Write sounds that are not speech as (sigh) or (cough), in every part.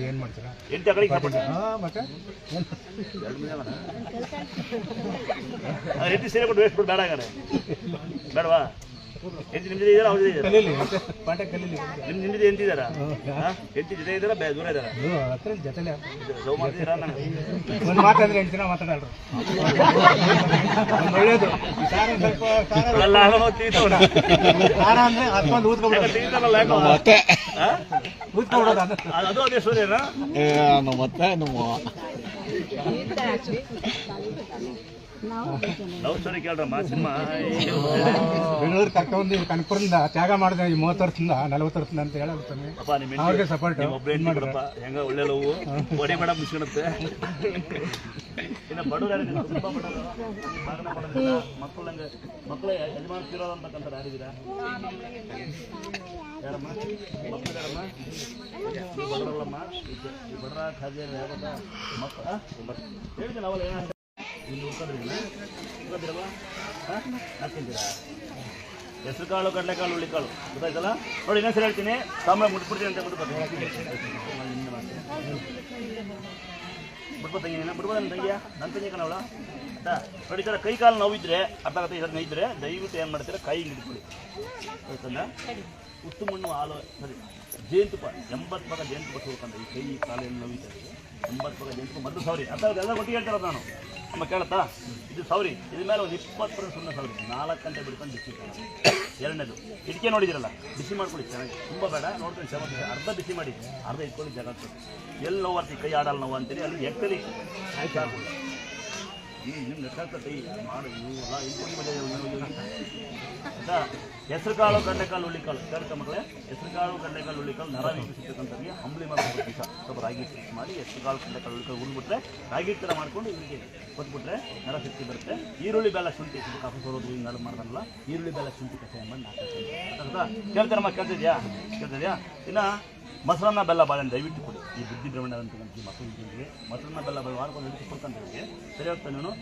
ಮತ್ತೆ ಏನು ಮಾಡ್ತೀರಾ? ಹಾಂ ಮತ್ತೆ? ಸೇರಿ ಕೊಟ್ಟು ವೇಸ್ಟ್ ಬೇಡ ಬೇಡವಾ? ಹೆಂಡತಿ ನಿಮ್ದಿದೆ ಇದ್ದಾರಾ ಅವ್ರದ್ದು ಇದ್ದಾರಾ ಕಲೀಲಿ ಮತ್ತೆ ಪಾಠ ಕಲೀಲಿ. ನಿಮ್ ನಿಮ್ದಿದೆ ಎಂತಿದ್ದಾರಾ ಹೆಂಡತಿ ಜೊತೆ ಇದ್ದಾರಾ ಬೇ ದೂರ ಇದ್ದಾರಾ ಅದು ಹತ್ರ ಜೊತೆಲೆ ಲವ್ ಮಾಡ್ತಿದ್ದೀರಾ ನಾನು ಒಂದು ಮಾತಾಡಿದ್ರೆ ಎಂಟು ಜನ ಮಾತಾಡಲ್ರು? ಒಂದು ಒಳ್ಳೇದು. ಈ ಸಾರ ಒಂದ್ ಸ್ವಲ್ಪ ಅಲ್ಲ ಅಲ್ಲ ಸಾರ ಅಂದ್ರೆ ಹತ್ಕೊಂಡು ಅದು. ಅದು ಸೂರ್ಯನಾ. ಮತ್ತೆ ನಮ್ಮ ಲವ್ ಸ್ಟೋರಿ ಕೇಳ್ರಮ್ಮ ಸಿನಿಮಾ. ಬೆಂಗಳೂರು ಕರ್ಕೊಂಡು ಕನಕಪುರದಿಂದ ತ್ಯಾಗ ಮಾಡಿದೆ ಈ ಮೂವತ್ತು ವರ್ಷದಿಂದ ನಲವತ್ತು ವರ್ಷದಿಂದ ಅಂತ ನಿಮ್ಮ ಅವ್ರಿಗೆ ಸಪೋರ್ಟ್ ಹೆಂಡತಿ ಬಿಡಪ್ಪ. ಹೆಂಗ ಒಳ್ಳೆ ಲವ್? ಒಡೆ ಮೇಡಮ್ ಮುಚ್ಕೊಳುತ್ತೆ ಇನ್ನು ಬಡವ್ರು ಯಾರಿದ್ದೀರಾ ತುಂಬಾ ಬಡವರು. ಮಗನ ಬಡವ್ರು ಮಕ್ಕಳು ನಂಗೆ ಮಕ್ಕಳು ಯಜಮಾನ ತಿರೋದು ಅಂತಕ್ಕಂಥ ಯಾರಿದ್ದೀರಾ? ಯಾರಮ್ಮ? ಮಕ್ಕಳು ಯಾರಮ್ಮ ನೀವು ಬಡವರಲ್ಲಮ್ಮ. ಈ ಬಡರ ಖಾಜೆ ಯಾವಾಗ ಮಕ್ಕಳು ಹೇಳ್ತೀನಿ ಅವಲ್ಲ ಏನಾಗ್ತದೆ ಉಳ್ಕೊಂಡ್ರಿಲ್ಲ ಹಾಕ್ತಿದ್ದೀರಾ ಹೆಸರು ಕಾಳು ಕಡಲೆಕಾಳು ಹುಳ್ಳಿಕಾಳು ಗೊತ್ತಾಯ್ತಲ್ಲ? ನೋಡಿ ಇನ್ನೊಂದ್ಸರಿ ಹೇಳ್ತೀನಿ. ಸಾಂಬಾರು ಮುಟ್ಬಿಡ್ತೀನಿ ಅಂತ ಬಿಟ್ಬಿಟ್ಟು ಬಿಡ್ಬೋದ ನನ್ನ ತಂಗಿಯ? ನನ್ನ ತಂಗಿ ಕಣವಳ. ನೋಡಿ ಸರ್ ಕೈ ಕಾಲು ನೋವಿದ್ರೆ, ಅರ್ಧ ಕತೆ ಇದ್ರೆ ನೋಯಿದ್ರೆ ದಯವಿಟ್ಟು ಏನು ಮಾಡ್ತೀರ, ಕೈ ಹಿಡಿದ್ಕೊಳ್ಳಿ. ಆಯ್ತಲ್ಲ? ಉತ್ತು ಮಣ್ಣು ಹಾಲು, ಸರಿ. ಜೇನುತುಪ್ಪ, ಎಂಬತ್ತು ಪಕ್ಕ ಜೇನುತುಪ್ಪ ಸುಳ್ಕೊಂಡ್ರೆ ಈ ಕೈ ಕಾಲೆಲ್ಲ ನೋವಿದ್ರೆ ಎಂಬತ್ತು ಪಕ್ಕ ಜೇನುತುಪ್ಪ ಮೊದಲು ಸಾವಿರಿ ಅರ್ಧ ಎಲ್ಲ ಒಟ್ಟಿಗೆ ಹೇಳ್ತಾರ ನಾನು. ನಮ್ಮ ಕೇಳತ್ತಾ? ಇದು ಸಾವಿರಿ ಇದ್ರ ಮೇಲೆ ಒಂದು ಇಪ್ಪತ್ತು ಸುಮ್ಮನೆ ಸಾವಿರಿ ನಾಲ್ಕು ಗಂಟೆ ಬಿಡ್ಕೊಂಡು ಬಿಸಿ. ಎರಡನೇದು. ಇಟ್ಕೆ ನೋಡಿದಿರಲ್ಲ ಬಿಸಿ ಮಾಡ್ಕೊಳ್ಳಿ ಚೆನ್ನಾಗಿ. ತುಂಬ ಬೇಡ ನೋಡ್ಕೊಂಡು ಚೆನ್ನಾಗಿ ಅರ್ಧ ಬಿಸಿ ಮಾಡಿ. ಅರ್ಧ ಇಟ್ಕೊಳ್ಳಿ ಜಾಗ. ಎಲ್ಲಿ ನೋವು ಬರ್ತೀವಿ ಕೈ ಆಡಲ್ಲ ನೋವು ಅಂತೇಳಿ ಅಲ್ಲಿ ಎಕ್ಕಲಿ ಆಯ್ತು? ಈ ನಿಮ್ಮ ಲೆಕ್ಕ ಮಾಡಿ ಇವು ಎಲ್ಲ ಆಯ್ತಾ ಹೆಸರು ಕಾಳು ಕಡಲೆಕಾಳು ಹುಳಿಕಾಳು ಕೇಳ್ತಾ ಮಕ್ಕಳೇ? ಹೆಸರು ಕಾಳು ಕಡಲೆಕಾಳು ಹುಳಿಕಾಳು ನರ ವೀಕ್ಷಿಸಿರ್ತಕ್ಕಂಥವ್ರಿಗೆ ಅಂಬ್ಲಿ ಮಾಡ್ಕೊಂಡು ದಿವಸ ಸ್ವಲ್ಪ ರಾಗಿ ಹಿಟ್ಟು ಮಾಡಿ ಹೆಸರು ಕಾಳು ಕಡಲೆಕಾಳು ಹುಳಿಕಾಳು ಉಳ್ಬಿಟ್ರೆ ರಾಗಿ ಥರ ಮಾಡ್ಕೊಂಡು ಇವರಿಗೆ ಕೊಟ್ಬಿಟ್ರೆ ನರ ಶಕ್ತಿ ಬರುತ್ತೆ. ಈರುಳ್ಳಿ, ಬೆಲ್ಲ, ಶುಂಠಿ. ಕಾಫಿ ಬರೋದು ಹಿಂಗೆಲ್ಲ ಮಾಡ್ತಾರಲ್ಲ ಈರುಳ್ಳಿ, ಬೆಲ್ಲ, ಶುಂಠಿ, ಕಷಾಯ ಮಾಡಿ ನಾಲ್ಕು ಕೇಳ್ತಾರಮ್ಮ ಕೇಳ್ತಿದ್ಯಾ ಕೇಳ್ತಿದ್ಯಾ ಇನ್ನು ಮೊಸರನ್ನ ಬೆಲ್ಲ ಬಾಳೆಹಣ್ಣು ದಯವಿಟ್ಟು ಕೊಡಿ. ಈ ಬುದ್ಧಿ ಭ್ರಮಣ ಅಂತ ಈ ಮಕ್ಕಳಿಗೆ ಮೊಸರನ್ನ ಬೆಲ್ಲ ಬಾಳೆ ವಾರಕ್ಕೊಂದು ಹಿಡಿದು ಕೊಡ್ತಾನೆ ಸರಿ ಹೋಗ್ತಾನೆ ನೀನು.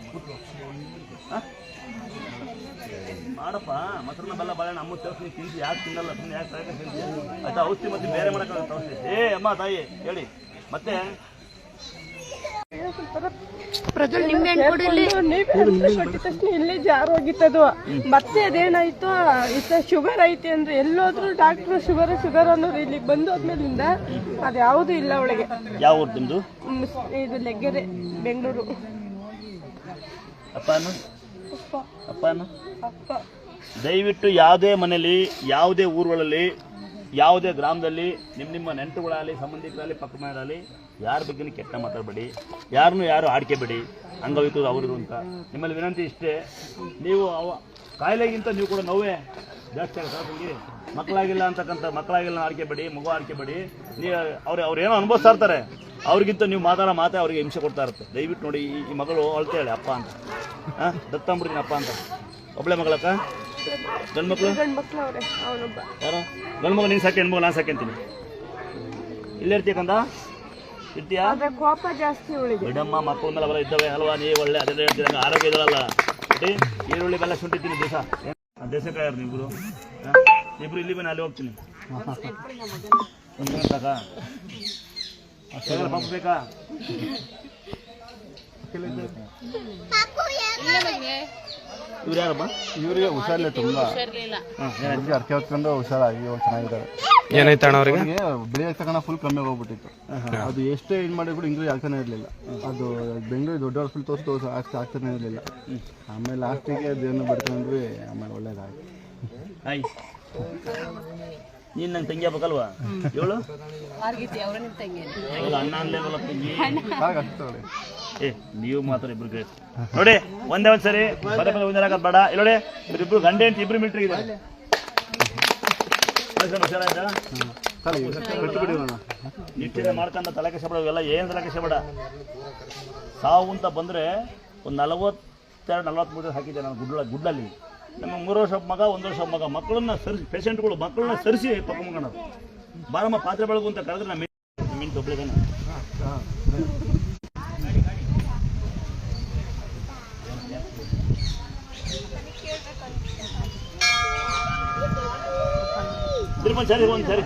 ಮಾಡಪ್ಪ, ಮೊಸರನ್ನ ಬೆಲ್ಲ ಬಾಳೆಹಣ್ಣು ಅಮ್ಮ ತೋರಿಸಿ ತಿಂದು ಯಾಕೆ ತಿನ್ನಲ್ಲ ಸುಮ್ಮನೆ ಯಾಕೆ ಸಾಕು ಆಯ್ತಾ, ಔಷಧಿ ಮತ್ತೆ ಬೇರೆ ಮಾಡೋಕ್ಕಾಗುತ್ತೆ ಏ, ಅಮ್ಮ, ತಾಯಿ, ಹೇಳಿ. ಮತ್ತೆ ಪ್ರಜ್ವಲ್ ನಿಂಬೆ ಹಣ್ಣು ಕೊಡಿಲಿ? ಕೊಟ್ಟಿದ ತಕ್ಷಣ ಇಲ್ಲೇ ಜಾರು ಹೋಗಿತ್ತದು ಮತ್ತೆ ಅದೇನಾಯ್ತು? ಇತ್ತ ಶುಗರ್ ಐತಿ ಅಂದ್ರೆ ಎಲ್ಲೋದ್ರು ಡಾಕ್ಟರ್ ಶುಗರ್ ಶುಗರ್ ಅನ್ನೋರು ಇಲ್ಲಿ ಬಂದು ಹೋದ್ಮೇಲಿಂದ ಅದ್ಯಾವುದು ಇಲ್ಲ ಅವಳಿಗೆ. ಯಾವ ಊರು ನಿಮ್ಮದು ಇದು ಲೆಗ್ಗೆರೆ ಬೆಂಗಳೂರು. ಅಪ್ಪ ದಯವಿಟ್ಟು ಯಾವುದೇ ಮನೆಯಲ್ಲಿ ಯಾವುದೇ ಊರುಗಳಲ್ಲಿ ಯಾವುದೇ ಗ್ರಾಮದಲ್ಲಿ ನಿಮ್ಮ ನಿಮ್ಮ ನೆಂಟುಗಳಾಗಲಿ, ಸಂಬಂಧಿಕರಾಗಲಿ, ಪಕ್ಕ ಮನೆಯಲ್ಲಿ ಯಾರ ಬಗ್ಗೆ ಕೆಟ್ಟ ಮಾತಾಡಬೇಡಿ. ಯಾರನ್ನೂ ಯಾರು ಆಡ್ಕೆಬೇಡಿ ಅಂಗವಿಕರು ಅವರು ಅಂತ. ನಿಮ್ಮಲ್ಲಿ ವಿನಂತಿ ಇಷ್ಟೇ. ನೀವು ಅವ ಕಾಯಿಲೆಗಿಂತ ನೀವು ಕೂಡ ನೋವೇ ಜಾಸ್ತಿ ಆಗುತ್ತೆ ಮಕ್ಕಳಾಗಿಲ್ಲ ಅಂತಕ್ಕಂಥ ಮಕ್ಕಳಾಗಿಲ್ಲ ಆಡ್ಕೆಬೇಡಿ ಮಗು ಆಡ್ಕೆಬೇಡಿ ನೀ ಅವ್ರು ಅವ್ರು ಏನೋ ಅನುಭವಿಸ್ತಾ ಇರ್ತಾರೆ. ಅವ್ರಿಗಿಂತ ನೀವು ಮಾತಾಡೋ ಮಾತೆ ಅವ್ರಿಗೆ ಹಿಂಸೆ ಕೊಡ್ತಾ ಇರುತ್ತೆ. ದಯವಿಟ್ಟು ನೋಡಿ ಈ- ಮಗಳು ಅಳ್ತೇಳಿ ಅಪ್ಪ ಅಂತ. ಹಾಂ ದತ್ತಂಬಿಡ್ತೀನಿ ಅಪ್ಪ ಅಂತ. ಒಬ್ಬಳೆ ಮಗಳಕ್ಕ? ಗಂಡು ಮಕ್ಕಳು ಗಂಡ್ ಮಕ್ಳು ಅವ್ರೆ ಅವನೊಬ್ಬ. ಯಾರು? ಗಂಡು ಮಗ ನೀನು ಸಾಕಿ ಹೆಣ್ಮಗು ನಾನು ಸಾಕಂತೀನಿ ಇಲ್ಲೇ ಇರ್ತೀಯಕ್ಕಂದ ಇರ್ತೀಯಾ? ಆದ್ರೆ ಕೋಪ ಜಾಸ್ತಿ ಅವಳಿಗೆ ಬಿಡಮ್ಮ ಮಕ್ಕಳ ಮೇಲೆ ಅವರ ಇದ್ದಾವೆ ಅಲ್ವಾ? ನೀ ಒಳ್ಳೆ ಅದೆಲ್ಲ ಹೇಳ್ತೀರ ಆರೋಗ್ಯ ಇದ್ರಲ್ಲ ಬಿಡಿ ಈರುಳ್ಳಿ ಬೆಲ್ಲ ಶುಂಠಿ ತಿನ್ನಿ ದಿವಸ ದೇಶಕಾಯರು ನೀವಿಬ್ರು? ಹಾ? ಇಬ್ರು ಇಲ್ಲಿ ಬನ್ನಿ ಅಲ್ಲಿ ಹೋಗ್ತೀನಿ. ಒಂದು ಗಂಟೆ ಸಾಕಾ ಅಷ್ಟೆಲ್ಲ ಪಾಪ ಬೇಕಾ. ಇವ್ರು ಯಾರಮ್ಮ ಇವರಿಗೆ ಹುಷಾರಿಲ್ಲ ತುಂಬಾ ಅರ್ಕೆ ಹೊತ್ಕೊಂಡು ಹುಷಾರಾಗಿ ಇವಾಗ ಚೆನ್ನಾಗಿದ್ದಾರೆ. ಏನಾಯ್ತಣ್ಣ ಅವ್ರಿಗೆ? ಅವ್ರಿಗೆ ಫುಲ್ ಕಮ್ಮಿ ಹೋಗ್ಬಿಟ್ಟಿತ್ತು ಅದು ಎಷ್ಟೇ ಇದು ಮಾಡಿ ಕೂಡ ಇಂಗ್ಲೀಷ್ ಆಗ್ತಾನೆ ಇರಲಿಲ್ಲ. ಅದು ಬೆಂಗಳೂರು ದೊಡ್ಡ ಹಾಸ್ಪಿಟಲ್ ತೋರಿಸಿ ತೋರಿಸಿ ಅಷ್ಟು ಆಗ್ತಾನೆ ಇರಲಿಲ್ಲ. ಆಮೇಲೆ ಲಾಸ್ಟಿಗೆ ಅದೇನು ಬಡ್ಕೊಂಡ್ವಿ ಆಮೇಲೆ ಒಳ್ಳೇದಾಯ್ತು. ಹಾಯ್ ನೀನು ನಂಗೆ ತಂಗಿ ಆಗ್ಬೇಕಲ್ವಾ? ಅಣ್ಣ ಅನ್ಲೇವಲ್ಲ ತಂಗಿ? ಆಗ ಏ ನೀವು ಮಾತ್ರ ಇಬ್ರು ಗ್ರೇಟ್ ನೋಡಿ ಒಂದೇ ಒಂದ್ ಸರಿ ಪದೇ ಪದೇ ಒಂದೇ ಬೇಡ. ಇಲ್ಲೋಡಿ ಇಬ್ರು ಗಂಡೆ ಅಂತ ಇಬ್ರು ಮಿಲ್ಟ್ರಿ ಬಿಡಿರೋಣ ನಿಟ್ಟಿನ ಮಾಡ್ಕೊಂಡ ತಲೆ ಕೆಸ ಬೇಡ ಎಲ್ಲ ಏನು ತಲೆ ಕೆಸ ಬೇಡ ಸಾವು ಅಂತ ಬಂದ್ರೆ ಒಂದು ನಲವತ್ತೆರಡು ನಲವತ್ತ್ಮೂರು ಹಾಕಿದ್ದೆ ನಾನು ಗುಡ್ಲ ಗುಡ್ಲಲ್ಲಿ. ನಮ್ಮ ಮೂರು ವರ್ಷ ಮಗ ಒಂದು ವರ್ಷ ಮಗ ಮಕ್ಕಳನ್ನ ಸರಿಸಿ ಪೇಷಂಟ್ಗಳು ಮಕ್ಕಳನ್ನ ಸರಿಸಿ ಪಕ್ಕ ಬಾರಮ್ಮ ಪಾತ್ರೆ ಬೆಳಗು ಅಂತ ಕರೆದ್ರೆ ನಮ್ಮ ಮೀನು ತೊಬ್ಳಿದಾನೆ ಸರಿ ಒಂದು ಸರಿ ಒಂದು ಸರಿ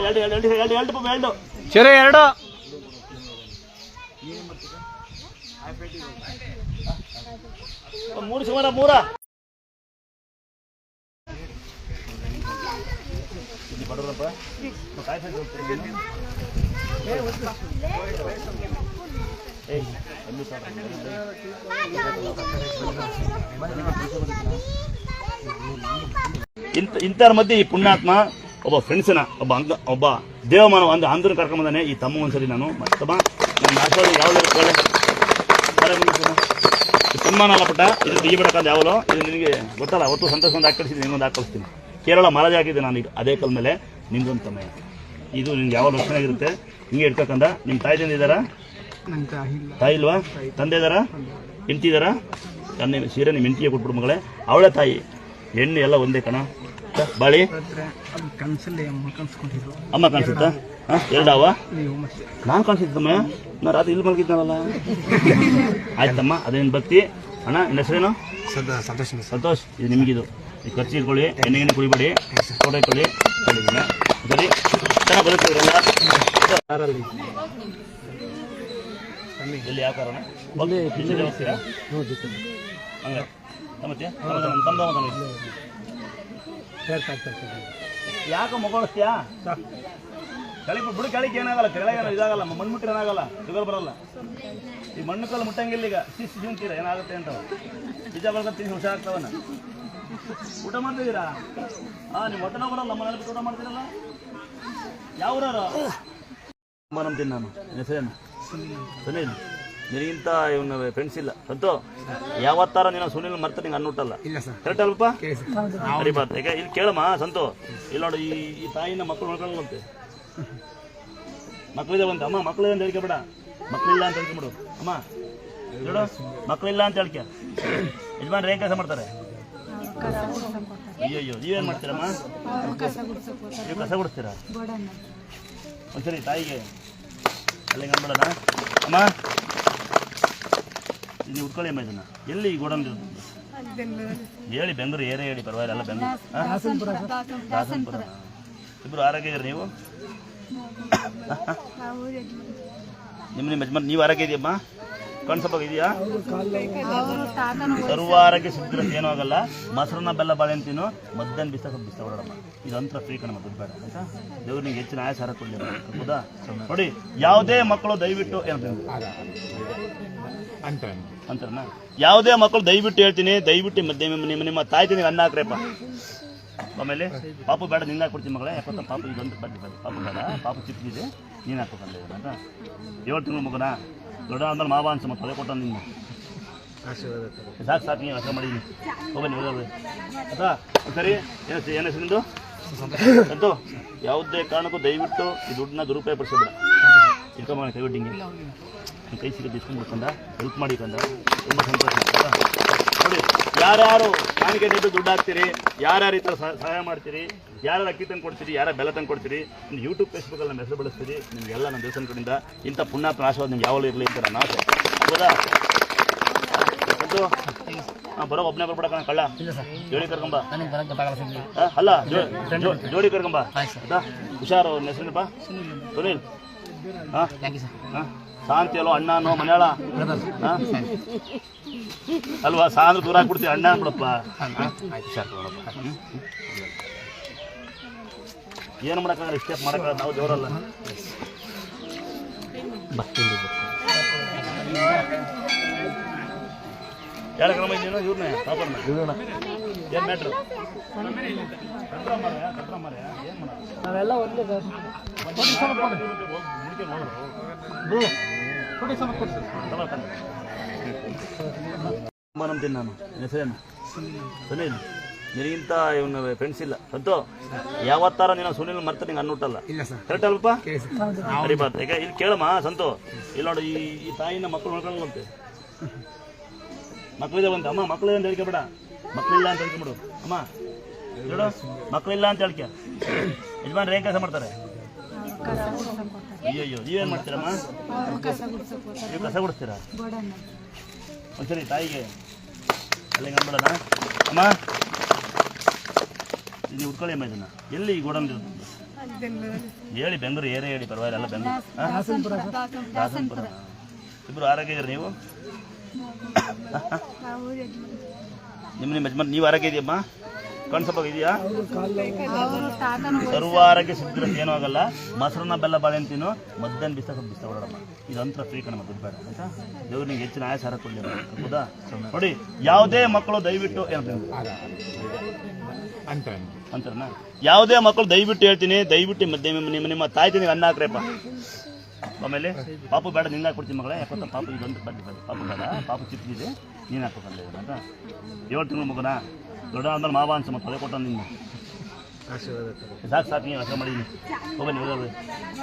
ಎರಡು ಎರಡು ಎರಡು ಎರಡು ಎರಡು ಎರಡು ಸರಿ ಎರಡು ಮೂರು ಸುಮಾರ ಮೂರ. ಇಂತ. ಇಂಥ ಮಧ್ಯೆ ಈ ಪುಣ್ಯಾತ್ಮ ಒಬ್ಬ ಫ್ರೆಂಡ್ಸನ ಒಬ್ಬ ಅಂಗ ಒಬ್ಬ ದೇವಮಾನವ ಒಂದು ಅಂಧನ ಕರ್ಕೊಂಬಂದಾನೆ ಈ ತಮ್ಮ ಒಂದ್ಸರಿ ನಾನು. ಮತ್ತಮ್ಮ ನನ್ನ ಆಶೀರ್ವಾದ ಯಾವ್ದು ಸನ್ಮಾನ ಅಲ್ಲ ಪುಟ್ಟ ಇದು ತೆಗಿಬೇಕಂತ ಯಾವಲೋ ಇದು ನಿನಗೆ ಗೊತ್ತಲ್ಲ ಅವತ್ತು ಸಂತೋಷ ಒಂದು ಹಾಕಳಿಸಿದ್ದೀನಿ ಇನ್ನೊಂದು ಹಾಕಳಿಸ್ತೀನಿ ಕೇರಳ ಮಹಾರಾಜ ಹಾಕಿದ್ದೆ ನಾನು ಈಗ ಅದೇ ಕಲ್ ಮೇಲೆ ನಿಂದೊಂದು ತಮ್ಮ ಇದು ನಿನ್ಗೆ ಯಾವ ಲಕ್ಷಣ ಆಗಿರುತ್ತೆ ಹಿಂಗೆ ಇಟ್ಬೇಕಂದ ನಿಮ್ಮ ತಾಯಿ ತಂದೆ ಇದ್ದಾರಾ ತಾಯಿ ಇಲ್ವಾ? ತಂದೆ ಇದ್ದಾರಾ? ಹೆಂಡತಿ ಇದ್ದಾರಾ? ಸೀರೆ ನಿಮ್ಮ ಹೆಂಡತಿಗೆ ಕೊಟ್ಬಿಡು ಮಗಳೇ. ಅವಳೆ ತಾಯಿ. ಹೆಣ್ಣು ಎಲ್ಲ ಒಂದೇ ಕಣ. ಬಾಳಿ? ಕನ್ಸಲ್ಲಿ ಅಮ್ಮ ಕನ್ಸ್ಕೊಂಡಿದ್ರು ಅಮ್ಮ ಕಾಣಿಸುತ್ತಾ ಹಾಂ? ಎರಡಾವ? ನಾನು ಕಾಣಿಸಿದ್ದಮ್ಮ ನಾ ರಾತ್ರಿ ಇಲ್ಲಿ ಮಲಗಿದ್ದಾನಲ್ಲ (laughs) ಆಯ್ತಮ್ಮ ಅದೇನು ಭಕ್ತಿ? ಅಣ್ಣ ನಿನ್ನ ಹೆಸರೇನು? ಸಂತೋಷ ಸಂತೋಷ್ ಇದು ನಿಮಗಿದು. ಈ ಖರ್ಚು ಇಟ್ಕೊಳ್ಳಿ ಎಣ್ಣೆ ಎಣ್ಣೆ ಕುಡಿಬೇಡಿ ಫೋಟೋ ಇಟ್ಕೊಳ್ಳಿ ಸರಿ? ಚೆನ್ನಾಗಿ ಬದುಕಿದ್ರಲ್ಲ ಇಲ್ಲಿ ಯಾವ ಕಾರಣ? ಬಂದು ಹಂಗೆ. ತಮ್ಮ ತಮ್ಮ ತಮ್ಮ. ತಮ್ಮ ಯಾಕೆ ಮಗಳಿಸ್ತೀಯಾ? ಕೆಳಗೆ ಬಿಡು ಕೆಳಗೆ ಏನಾಗಲ್ಲ ಕೆಳಗೆ ಇದಾಗಲ್ಲ ಮಣ್ಣು ಮುಟ್ಟಿ ಏನಾಗಲ್ಲ ಶುಗರ್ ಬರಲ್ಲ. ಈ ಮಣ್ಣು ಕಲ್ಲು ಮುಟ್ಟಂಗಿಲ್ಲ ಈಗ. ಶಿಸ್ತು ತಿಂತೀರ ಏನಾಗುತ್ತೆ ಅಂತ. ನಿಜ ಬರ್ಕ ತಿಂದು ಹುಷಾರಾಗ್ತಾವನ್ನ ಊಟ ಮಾಡ್ತಿದ್ದೀರಾ? ಹಾ ನೀವು ಹೊಟ್ಟೆ ಬರಲ್ಲ ನಮ್ಮ ಮನೇಲಿ ಊಟ ಮಾಡ್ತೀರಲ್ಲ? ಯಾವ ಊರವರು? ನಂಬ್ತೀನಿ ನಾನು. ಹೆಸರೇನು? ಸುನೀಲ್. ನಿನಗಿಂತ ಇವ್ನ ಫ್ರೆಂಡ್ಸ್ ಇಲ್ಲ. ಸಂತು ಯಾವತ್ತಾರ ನೀನು ಸುನಿಲ್ ಮರ್ತ ನಿಂಗೆ ಅನ್ನುಟ್ಟಲ್ಲ. ಇಲ್ಲ ಸರ್. ಕರೆಕ್ಟ್ ಅಲ್ಪ ಸರಿ. ಬಾತ್ ಈಗ ಇಲ್ಲಿ ಕೇಳಮ್ಮ ಸಂತು. ಇಲ್ಲಿ ನೋಡಿ ಈ ಈ ತಾಯಿನ ಮಕ್ಕಳು ನೋಡ್ಕೊಳ್ಳಂತೆ ಮಕ್ಕಳಿದೆ ಬಂತೆ ಅಮ್ಮ ಮಕ್ಕಳಿದೆ ಅಂತ ಹೇಳ್ಕೊಬೇಡ ಮಕ್ಕಳಿಲ್ಲ ಅಂತ ಹೇಳ್ಕೊಂಬಿಡು ಅಮ್ಮ ನೋಡು ಮಕ್ಕಳಿಲ್ಲ ಅಂತ ಹೇಳ್ಕ. ಯಜಮಾನ್ರು ಏನು ಕೆಲಸ ಮಾಡ್ತಾರೆ? ಅಯ್ಯೋ ಅಯ್ಯೋ ಏನು ಮಾಡ್ತೀರಮ್ಮ? ನೀವು ಕಸ ಗುಡಿಸ್ತೀರಾ? ಒಂದ್ಸರಿ ತಾಯಿಗೆ. ಅಲ್ಲಿಗೆ ಅಂದ್ಬಿಡೋಣ ಅಮ್ಮ. ನೀವು ಉಟ್ಕೊಳ್ಳಿ ಅಮ್ಮ ಇದನ್ನ. ಎಲ್ಲಿ ಈ ಗೋಡನ್ ಹೇಳಿ ಬೆಂಗಳೂರು ಏರೇ ಹೇಳಿ ಪರವಾಗಿಲ್ಲ ಎಲ್ಲ ಬೆಂಗಳೂರು. ದಾಸನಪುರ. ಇಬ್ರು ಆರೋಗ್ಯ ಇದ್ರಿ ನೀವು ನಿಮ್ಮ ನಿಮ್ಮ ಯಜಮಾನ್ ನೀವು ಆರೋಗ್ಯ ಇದೆಯಮ್ಮ? ಕಣ್ಸಪ್ಪ ಸರ್ವಾರಕ್ಕೆ ಸಿದ್ಧರಸ್ ಏನೂ ಆಗಲ್ಲ. ಮೊಸರನ್ನ ಬೆಲ್ಲ ಬಾಳೆ ತಿನ್ನು ಮಧ್ಯಾಹ್ನ ಬಿಸ್ತ ಸ್ವಲ್ಪ ಬಿಸ್ತ ಓಡಾಡಮ್ಮ. ಇದು ಅಂತರ ಫ್ರೀ ಕಣ ದುಡ್ಡು ಬೇಡ ಆಯ್ತಾ? ದೇವ್ರು ನಿಮ್ಗೆ ಹೆಚ್ಚಿನ ಆಯಾಸಾರ ಕೊಡಲಿ ಹೌದಾ? ನೋಡಿ ಯಾವುದೇ ಮಕ್ಕಳು ದಯವಿಟ್ಟು ಏನು ಯಾವುದೇ ಮಕ್ಕಳು ದಯವಿಟ್ಟು ಹೇಳ್ತೀನಿ ದಯವಿಟ್ಟು ಮಧ್ಯ ನಿಮ್ಮ ನಿಮ್ಮ ತಾಯಿ ತಿನ್ನಿ ಅನ್ನ ಹಾಕ್ರಪ್ಪ ಆಮೇಲೆ ಪಾಪು ಬೇಡ ನಿನ್ನ ಹಾಕ್ಬಿಡ್ತೀನಿ ಮಗಳೇ. ಯಾಕಂತ ಪಾಪು ಇದೊಂದು ಬನ್ನಿ ಬನ್ನಿ ಪಾಪ ಬೇಡ ಪಾಪು ಚಿತ್ತಿದೆ ನೀನು ಹಾಕ್ಬೇಕಂತ ಅಂತ ಏಳು ತಿಂಗಳು ಮಗನ? ದೊಡ್ಡ ಅಂದ್ರೆ ಮಾವ ಅನ್ಸ ಮತ್ತೆ ತಲೆ ಕೊಟ್ಟ ನಿನ್ನ ಸಾಕು ಸಾಕು ನೀವು ಹೆಸರು ಮಾಡಿದ್ದೀನಿ ಹೋಗ್ಬನ್ನಿ ಹೋಗಿ ಆಯ್ತಾ? ಸರಿ ಏನು ಏನು ಹೆಸರು ನಿಂದು ಸಂತು ಯಾವುದೇ ಕಾರಣಕ್ಕೂ ದಯವಿಟ್ಟು ಈ ದುಡ್ಡನ್ನ ದುರುಪಯೋಗ ಪಡಿಸಬೇಡ ಇಟ್ಕೊಂಬ ಮಾಡಿ ನಿನ್ ಕೈ ಸಿಗುತ್ತೆ ಇಸ್ಕೊಂಡ್ಬಿಡ್ಕಂಡ ಹೆಲ್ಪ್ ಮಾಡಿ ಕಂಡ. ತುಂಬ ಸಂತೋಷ. ಆಯ್ತಾ? ನೋಡಿ ಯಾರ್ಯಾರು ಕಾಣಿಕೆ ನೀಡಿ ದುಡ್ಡು ಹಾಕ್ತೀರಿ ಯಾರ್ಯಾರು ಈ ಥರ ಸಹ- ಸಹಾಯ ಮಾಡ್ತೀರಿ ಯಾರ್ಯಾರು ಅಕ್ಕಿ ತಂದು ಕೊಡ್ತೀರಿ ಯಾರ ಬೆಲ್ಲ ತಂದು ಕೊಡ್ತೀರಿ ನಿಮ್ಮ ಯೂಟ್ಯೂಬ್ ಫೇಸ್ಬುಕ್ಕಲ್ಲಿ ನಮ್ಮ ಹೆಸರು ಬಳಸ್ತೀರಿ ನಿಮಗೆಲ್ಲ ನಮ್ಮ ದೇವಸ್ಥಾನ ಕಡೆಯಿಂದ ಇಂಥ ಪುಣ್ಯಾತ್ಮ ಆಶೀರ್ವಾದ ನಿಮ್ಗೆ ಯಾವಾಗಲೂ ಇರಲಿ ಅಂತ ನಾನು ಆಸೆ. ಹೌದಾ? ಬರೋ ಒಬ್ಬನೇ ಬರ್ಬೇಡ ಕಣ ಕಳ್ಳ. ಜೋಡಿ ಕರ್ಕೊಂಬ ಅಲ್ಲ ಜೋಡಿ ಕರ್ಕೊಂಬ ಆಯ್ತಾ ಹುಷಾರು ನಿನ್ನ ಹೆಸರೇನಪ್ಪ ಸುನೀಲ್. ಹಾಂ? ಹಾಂ? ಶಾಂತಿ ಅಲ್ವಾ ಅಣ್ಣ ಅನ್ನೋ ಮನೆಯಾಳ ಹಾಂ? ಅಲ್ವಾ? ಸಾಂದ್ರ ದೂರ ಹಾಕ್ಬಿಡ್ತೀವಿ ಅಣ್ಣ ಅನ್ಬಿಡಪ್ಪ? ಏನು ಮಾಡೋಕ್ಕಾಗಲ್ಲ ಸ್ಟೆಪ್ ಮಾಡೋಕ್ಕಾಗಲ್ಲ ನಾವು ದೇವರಲ್ಲ. ಕ್ರಮ ಇದ್ದೀನೋ ಇವ್ರನ್ನೇ ಪಾಪರ್ನ ಏನು ಮ್ಯಾಟ್ರು ನಾವೆಲ್ಲ ಒಂದೇ ಸರ್ ನಂಬ್ತೀನಿ ನಾನು? ಹೆಸರೇನು? ಸುನೀಲ್. ನಿನಗಿಂತ ಇವನು ಫ್ರೆಂಡ್ಸ್ ಇಲ್ಲ. ಸಂತು ಯಾವತ್ತಾರ ನೀನು ಸುನೀಲ್ ಮರ್ತ ನಿಂಗೆ ಅನ್ನುಟ್ಟಲ್ಲ ಇಲ್ಲ ಸರ್. ಕರೆಕ್ಟ್ ಅಲ್ಪ ಸರಿ. ಬಾತ್ ಈಗ ಇಲ್ಲಿ ಕೇಳಮ್ಮ ಸಂತು. ಇಲ್ಲಿ ನೋಡು ಈ ಈ ತಾಯಿನ ಮಕ್ಕಳು ನೋಡ್ಕೊಳ್ಳಂತೆ ಮಕ್ಕಳಿದೆ ಬಂತ ಅಮ್ಮ ಮಕ್ಕಳಿದೆ ಅಂತ ಹೇಳ್ಕೊಬೇಡ ಮಕ್ಕಳಿಲ್ಲ ಅಂತ ಹೇಳ್ಕೊಂಬಿಡು ಅಮ್ಮ ಹೇಳು. ಮಕ್ಕಳಿಲ್ಲ ಅಂತ ಹೇಳ್ಕ. ಯಜಮಾನ್ ಏನು ಕೆಲಸ ಮಾಡ್ತಾರೆ? ಅಯ್ಯೋ ನೀವೇನ್ ಮಾಡ್ತೀರಮ್ಮ? ನೀವು ಕಸ ಗುಡಿಸ್ತೀರಾ? ಒಂದ್ಸರಿ ತಾಯಿಗೆ ಅಲ್ಲಿ ಅಂದ್ಬಿಡೋಣ ಅಮ್ಮ ನೀವು ಉಟ್ಕೊಳ್ಳಿ ಅಮ್ಮ ಇದನ್ನ. ಎಲ್ಲಿ ಗೋಡನ್ ಹೇಳಿ ಬೆಂಗಳೂರು ಏರೇ ಹೇಳಿ ಪರವಾಗಿಲ್ಲ ಎಲ್ಲ ಬೆಂಗಳೂರು? ದಾಸನಪುರ ಇಬ್ರು ಆರೋಗ್ಯ ಇದ್ರಿ ನೀವು ನಿಮ್ಮ ನಿಮ್ಮ ಯಜಮಾನ್ ನೀವು ಆರೋಗ್ಯ ಇದೆಯಮ್ಮ? ಕಣ್ ಸ್ವಲ್ಪ ಇದೆಯಾ ಸರ್ವಾರಕ್ಕೆ ಆರೋಗ್ಯ ಸಿದ್ಧಿರತ್ತೆ ಏನೂ ಆಗಲ್ಲ. ಮೊಸರನ್ನ ಬೆಲ್ಲ ಬಾಳೆನ್ ತಿನ್ನು ಮಧ್ಯಾಹ್ನ ಬಿಸ್ತ ಸ್ವಲ್ಪ ಬಿಸ್ತ ಹೊರಡಮ್ಮ ಇದಂತ್ರ ಫ್ರೀ ಕಣಮ್ಮ ದುಡ್ಡು ಬೇಡ ಆಯ್ತಾ? ದೇವ್ರು ನಿಂಗೆ ಹೆಚ್ಚಿನ ಆಯಸಾರ ಕೊಡಲಿ ಹೌದಾ? ನೋಡಿ ಯಾವುದೇ ಮಕ್ಕಳು ದಯವಿಟ್ಟು ಏನಂತ ಅಂತ ಅಂತಾರನ? ಯಾವುದೇ ಮಕ್ಕಳು ದಯವಿಟ್ಟು ಹೇಳ್ತೀನಿ ದಯವಿಟ್ಟು ಮಧ್ಯ ನಿಮ್ಮ ನಿಮ್ಮ ತಾಯಿ ತಿನ್ನಿ ಅನ್ನ ಹಾಕ್ರಪ್ಪ ಆಮೇಲೆ ಪಾಪು ಬೇಡ ನಿನ್ನ ಹಾಕ್ಬಿಡ್ತೀನಿ ಮಗಳೇ. ಯಾಕಂತ ಪಾಪು ಇದೊಂದು ಬನ್ನಿ ಬನ್ನಿ ಪಾಪು ಬೇಡ ಪಾಪು ಚಿತ್ತಿದೆ ನೀನು ಹಾಕೋಕಲ್ಲ ಅಂತ ಏಳು ತಿಂಗಳು ಮಗನ? ದೊಡ್ಡ ಅಂದ್ರೆ ಮಾವ ಅನ್ಸ ಮತ್ತೆ ಅದೇ ಕೊಟ್ಟ ನಿನ್ನ ಸಾಕು ಸಾಕು ನೀವು ಅರ್ಥ ಮಾಡಿದ್ದೀನಿ ಹೋಗಿ ಹೋಗೋದು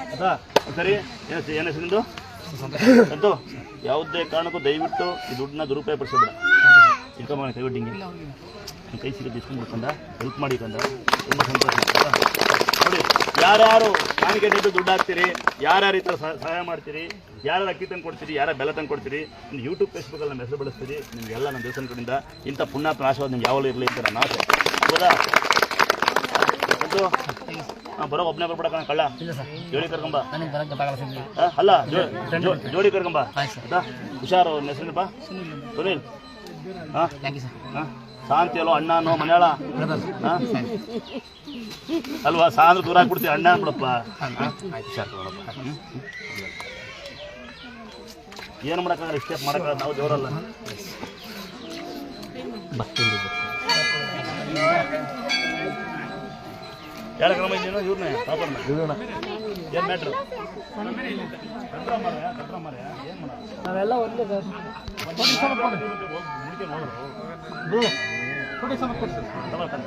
ಆಯ್ತಾ ಸರಿ, ಏನು ಏನು ಹೆಸರು ನಿಂದು? ಸಂತು ಯಾವುದೇ ಕಾರಣಕ್ಕೂ ದಯವಿಟ್ಟು ಈ ದುಡ್ಡನ್ನ ದುರುಪಯೋಗ ಪಡಿಸಬೇಡ ಇಟ್ಕೊಂಬ ಕೈ ನಿನ್ ಕೈ ಸಿಗುತ್ತೆ ಇಸ್ಕೊಂಡ್ಬಿಡ್ಕಂದ ಹೆಲ್ಪ್ ಮಾಡಿ ತುಂಬ ಸಂತೋಷ. ನೋಡಿ ಯಾರ್ಯಾರು ಕಾಣಿಕೆ ದುಡ್ಡು ದುಡ್ಡು ಹಾಕ್ತೀರಿ ಯಾರ್ಯಾರ ಈ ಥರ ಸಹಾಯ ಮಾಡ್ತೀರಿ ಯಾರ ಅಕ್ಕಿ ತಂದು ಕೊಡ್ತೀರಿ ಯಾರ ಬೆಲ್ಲ ತಂದು ಕೊಡ್ತೀರಿ ನಿಮ್ಮ ಯೂಟ್ಯೂಬ್ ಫೇಸ್ಬುಕ್ಕಲ್ಲಿ ನಮ್ಮ ಹೆಸರು ಬಳಸ್ತೀರಿ ನಿಮಗೆಲ್ಲ ನಮ್ಮ ದೇವಸ್ಥಾನ ಕಡೆಯಿಂದ ಇಂಥ ಪುಣ್ಯಾತ್ಮ ಆಶೀರ್ವಾದ ನಿಮ್ಗೆ ಯಾವಾಗಲೂ ಇರಲಿ ಅಂತ ನನ್ನ ಆಸೆ. ಹೌದಾ? ಬರೋ ಒಬ್ಬನೇ ಬರ್ಬಿಡಕ್ಕ ಕಳ್ಳ. ಜೋಡಿ ಕರ್ಕೊಂಬ ಅಲ್ಲ ಜೋಡಿ ಕರ್ಕೊಂಬ? ಹುಷಾರು ಹೆಸರು ಹೆಸರೇನಪ್ಪ ಸುನೀಲ್. ಶಾಂತಿ ಅಲ್ವಾ ಅಣ್ಣ ಅನ್ನೋ ಮನೆಯಾಳ? ಅಲ್ವಾ? ಸಾಂದ್ರ ದೂರ ಹಾಕ್ಬಿಡ್ತೀವಿ ಅಣ್ಣ ಬಿಡಪ್ಪ? ಏನು ಮಾಡೋಕ್ಕಾಗಲ್ಲ ಇಷ್ಟೇ ಮಾಡೋಕ್ಕಾಗಲ್ಲ, ನಾವು ದೇವರಲ್ಲ. ಯಾರ ಕ್ರಮ ಇದ್ದೀನೋ ಇವ್ರನ್ನೇ ಪಾಪರ್ನ ಏನು ಮ್ಯಾಟ್ರು ಕಟ್ರ ಏನು ಮಾಡೋದು ನಾವೆಲ್ಲ ಒಂದೇ ಸರ್ ಮುಡ್ಕೊಂಡು ಸಮ ತಗೊಳ್ತಾನೆ.